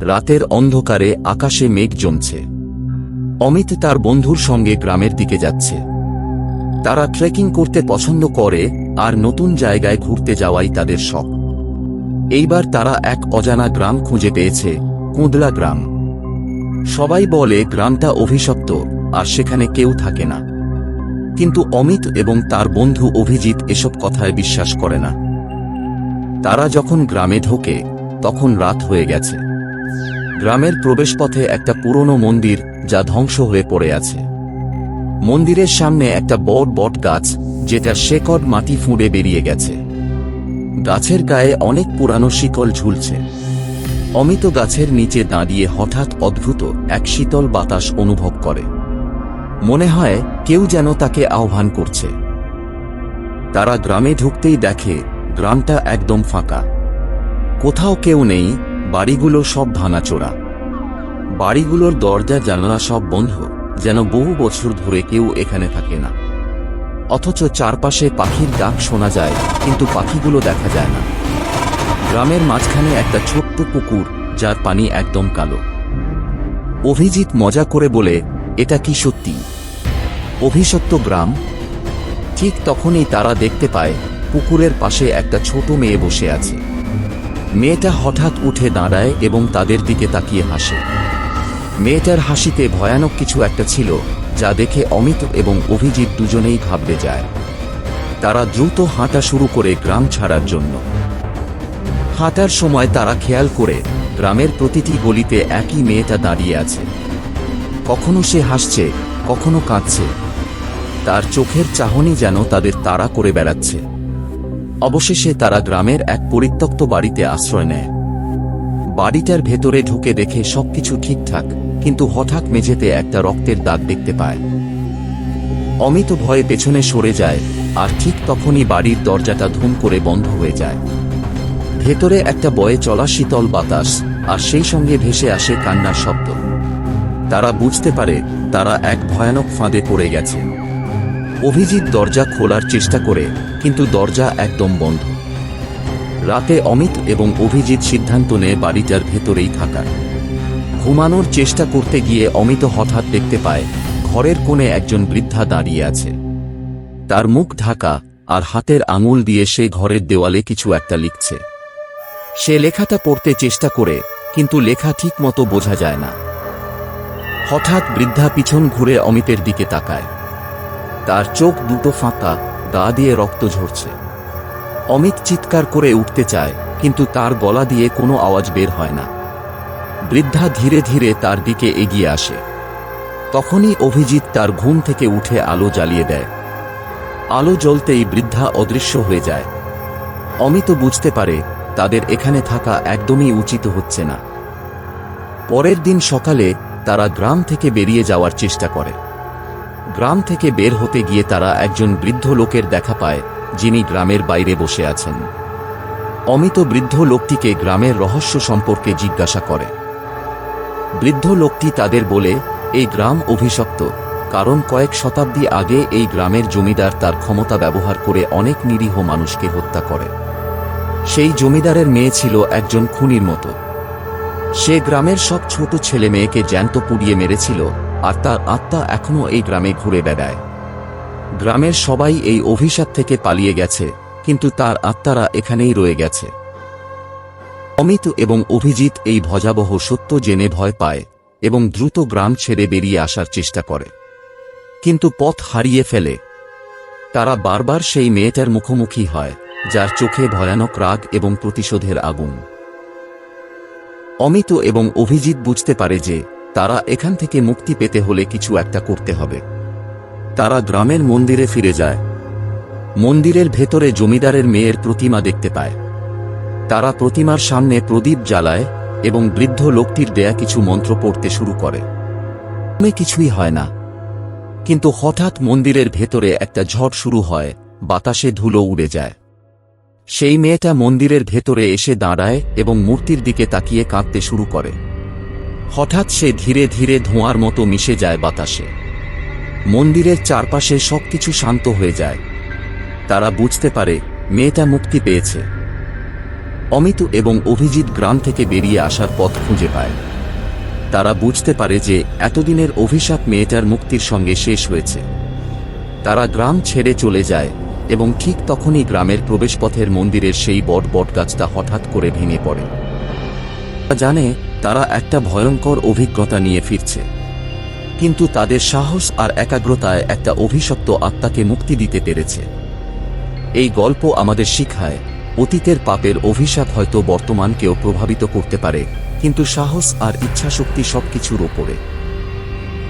রাতের অন্ধকারে আকাশে মেঘ জমছে। অমিত তার বন্ধুর সঙ্গে গ্রামের দিকে যাচ্ছে। তারা ট্রেকিং করতে পছন্দ করে আর নতুন জায়গায় ঘুরতে যাওয়াই তাদের শখ। এইবার তারা এক অজানা গ্রাম খুঁজে পেয়েছে, কুঁদলা গ্রাম। সবাই বলে গ্রামটা অভিশপ্ত আর সেখানে কেউ থাকে না। কিন্তু অমিত এবং তার বন্ধু অভিজিৎ এসব কথায় বিশ্বাস করে না। তারা যখন গ্রামে ঢোকে, তখন রাত হয়ে গেছে। গ্রামের প্রবেশপথে একটা পুরনো মন্দির যা ধ্বংস হয়ে পড়ে আছে। মন্দিরের সামনে একটা বট বট গাছ যেটা শেকড় মাটি ফুঁড়ে বেরিয়ে গেছে। গাছের গায়ে অনেক পুরানো শিকল ঝুলছে। অমিত গাছের নিচে দাঁড়িয়ে হঠাৎ অদ্ভুত এক শীতল বাতাস অনুভব করে। মনে হয় কেউ যেন তাকে আহ্বান করছে। তারা গ্রামে ঢুকতেই দেখে গ্রামটা একদম ফাঁকা। কোথাও কেউ নেই বাড়িগুলো সব ভাঙাচোরা। বাড়িগুলোর দরজা, জানালা সব বন্ধ, যেন বহু বছর ধরে কেউ এখানে থাকে না। অথচ চারপাশে পাখির ডাক শোনা যায়, কিন্তু পাখিগুলো দেখা যায় না। গ্রামের মাঝখানে একটা ছোট্ট পুকুর, যার পানি একদম কালো। অভিজিৎ মজা করে বলে, এটা কি সত্যি? অভিশপ্ত গ্রাম। ঠিক তখনই তারা দেখতে পায়, পুকুরের পাশে একটা ছোট মেয়ে বসে আছে। মেয়েটা হঠাৎ উঠে দাঁড়ায় এবং তাদের দিকে তাকিয়ে হাসে। মেয়েটার হাসিতে ভয়ানক কিছু একটা ছিল, যা দেখে অমিত এবং অভিজিৎ দুজনেই ঘাবড়ে যায়। তারা দ্রুত হাঁটা শুরু করে গ্রাম ছাড়ার জন্য। হাঁটার সময় তারা খেয়াল করে, গ্রামের প্রতিটি গলিতে একই মেয়েটা দাঁড়িয়ে আছে। কখনো সে হাসছে, কখনো কাঁদছে। তার চোখের চাহনি যেন তাদের তাড়া করে বেড়াচ্ছে। অবশেষে তারা গ্রামের এক পরিত্যক্ত বাড়িতে আশ্রয় নেয়। বাড়িটার ভেতরে ঢুকে দেখে সবকিছু ঠিকঠাক, কিন্তু হঠাৎ মেঝেতে একটা রক্তের দাগ দেখতে পায়। অমিত ভয়ে পেছনে সরে যায়, আর ঠিক তখনই বাড়ির দরজাটা ধুম করে বন্ধ হয়ে যায়। ভেতরে একটা বয়ে চলা শীতল বাতাস, আর সেই সঙ্গে ভেসে আসে কান্নার শব্দ। তারা বুঝতে পারে, তারা এক ভয়ানক ফাঁদে পড়ে গেছে। অভিজিৎ দরজা খোলার চেষ্টা করে, কিন্তু দরজা একদম বন্ধ। রাতে অমিত এবং অভিজিৎ সিদ্ধান্ত নেয় বাড়িটার ভেতরেই থাকার। ঘুমানোর চেষ্টা করতে গিয়ে অমিত হঠাৎ দেখতে পায়, ঘরের কোণে একজন বৃদ্ধা দাঁড়িয়ে আছে। তার মুখ ঢাকা আর হাতের আঙুল দিয়ে সে ঘরের দেওয়ালে কিছু একটা লিখছে। সে লেখাটা পড়তে চেষ্টা করে, কিন্তু লেখা ঠিক মতো বোঝা যায় না। হঠাৎ বৃদ্ধা পিছন ঘুরে অমিতের দিকে তাকায়। তার চোখ দুটো ফাঁকা, গা দিয়ে রক্ত ঝরছে। অমিত চিৎকার করে উঠতে চায়, কিন্তু তার গলা দিয়ে কোনো আওয়াজ বের হয় না। বৃদ্ধা ধীরে ধীরে তার দিকে এগিয়ে আসে। তখনই অভিজিৎ তার ঘুম থেকে উঠে আলো জ্বালিয়ে দেয়। আলো জ্বলতেই বৃদ্ধা অদৃশ্য হয়ে যায়। অমিত বুঝতে পারে, তাদের এখানে থাকা একদমই উচিত হচ্ছে না। পরের দিন সকালে তারা গ্রাম থেকে বেরিয়ে যাওয়ার চেষ্টা করে। গ্রাম থেকে বের হতে গিয়ে তারা একজন বৃদ্ধ লোকের দেখা পায়, যিনি গ্রামের বাইরে বসে আছেন। অমিত বৃদ্ধ লোকটিকে গ্রামের রহস্য সম্পর্কে জিজ্ঞাসা করে। বৃদ্ধ লোকটি তাদের বলে, এই গ্রাম অভিশপ্ত, কারণ কয়েক শতাব্দী আগে এই গ্রামের জমিদার তার ক্ষমতা ব্যবহার করে অনেক নিরীহ মানুষকে হত্যা করে। সেই জমিদারের মেয়ে ছিল একজন খুনির মতো। সে গ্রামের সব ছোট ছেলে মেয়েকে জ্যান্ত পুড়িয়ে মেরেছিল আর তার আত্মা এখনও এই গ্রামে ঘুরে বেড়ায়। গ্রামের সবাই এই অভিশাপ থেকে পালিয়ে গেছে, কিন্তু তার আত্মারা এখানেই রয়ে গেছে। অমিত এবং অভিজিৎ এই ভজাবহ সত্য জেনে ভয় পায় এবং দ্রুত গ্রাম ছেড়ে বেরিয়ে আসার চেষ্টা করে। কিন্তু পথ হারিয়ে ফেলে। তারা বারবার সেই মেয়েটার মুখোমুখি হয়, যার চোখে ভয়ানক রাগ এবং প্রতিশোধের আগুন। অমিত এবং অভিজিৎ বুঝতে পারে যে তারা এখান থেকে মুক্তি পেতে হলে কিছু একটা করতে হবে। তারা গ্রামের মন্দিরে ফিরে যায়। মন্দিরের ভেতরে জমিদারের মেয়ের প্রতিমা দেখতে পায়। তারা প্রতিমার সামনে প্রদীপ জ্বালায় এবং বৃদ্ধ লোকটির দেয়া কিছু মন্ত্র পড়তে শুরু করে। কিছুই হয় না। কিন্তু হঠাৎ মন্দিরের ভেতরে একটা ঝড় শুরু হয়, বাতাসে ধুলো উড়ে যায়। সেই মেয়েটা মন্দিরের ভেতরে এসে দাঁড়ায় এবং মূর্তির দিকে তাকিয়ে কাঁদতে শুরু করে। হঠাৎ সে ধীরে ধীরে ধোঁয়ার মতো মিশে যায় বাতাসে। মন্দিরের চারপাশে সবকিছু শান্ত হয়ে যায়। তারা বুঝতে পারে মেয়েটা মুক্তি পেয়েছে। অমিত এবং অভিজিৎ গ্রাম থেকে বেরিয়ে আসার পথ খুঁজে পায়। তারা বুঝতে পারে যে এতদিনের অভিশাপ মেয়েটার মুক্তির সঙ্গে শেষ হয়েছে। তারা গ্রাম ছেড়ে চলে যায় এবং ঠিক তখনই গ্রামের প্রবেশপথের মন্দিরের সেই বট বটগাছটা হঠাৎ করে ভেঙে পড়ে। জানে তারা একটা ভয়ঙ্কর অভিজ্ঞতা নিয়ে ফিরছে। কিন্তু তাদের সাহস আর একাগ্রতায় একটা অভিশপ্ত আত্মাকে মুক্তি দিতে পেরেছে। এই গল্প আমাদের শিক্ষায় অতীতের পাপের অভিশাপ হয়তো বর্তমানকেও প্রভাবিত করতে পারে, কিন্তু সাহস আর ইচ্ছাশক্তি সবকিছুর ওপরে।